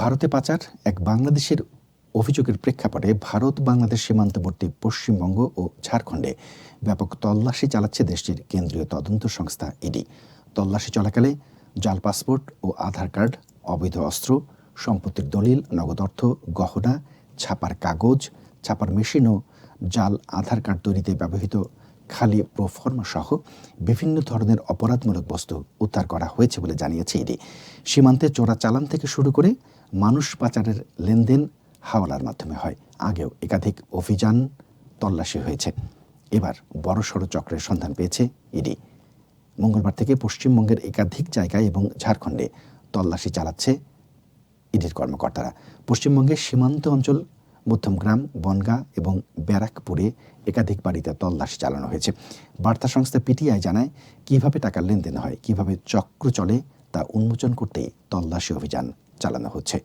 ভারতে পাচার এক বাংলাদেশের অভিযোগের প্রেক্ষাপটে ভারত, বাংলাদেশ সীমান্তবর্তী পশ্চিমবঙ্গ ও ঝাড়খণ্ডে ব্যাপক তল্লাশি চালাচ্ছে দেশটির কেন্দ্রীয় তদন্ত সংস্থা ইডি। তল্লাশি চলাকালে জাল পাসপোর্ট ও আধার কার্ড, অবৈধ অস্ত্র, সম্পত্তির দলিল, নগদ অর্থ, গহনা, ছাপার কাগজ, ছাপার মেশিন ও জাল আধার কার্ড তৈরিতে ব্যবহৃত খালি প্রোফর্মা সহ বিভিন্ন ধরনের অপরাধমূলক বস্তু উদ্ধার করা হয়েছে বলে জানিয়েছে ইডি। সীমান্তে চোরা চালান থেকে শুরু করে মানুষ পাচারের লেনদেন হাওলার মাধ্যমে হয়। আগেও একাধিক অভিযান তল্লাশি হয়েছে। এবার বড়সড় চক্রের সন্ধান পেয়েছে ইডি। মঙ্গলবার থেকে পশ্চিমবঙ্গের একাধিক জায়গায় এবং ঝাড়খণ্ডে তল্লাশি চালাচ্ছে ইডির কর্মকর্তারা। পশ্চিমবঙ্গের সীমান্ত অঞ্চল মধ্যমগ্রাম বনগাঁ এবং ব্যারাকপুরে একাধিক বাড়িতে তল্লাশি চালানো হয়েছে। বার্তা সংস্থা পিটিআই জানায়, কীভাবে টাকার লেনদেন হয়, কীভাবে চক্র চলে তা উন্মোচন করতেই তল্লাশি অভিযান চালানো হচ্ছে।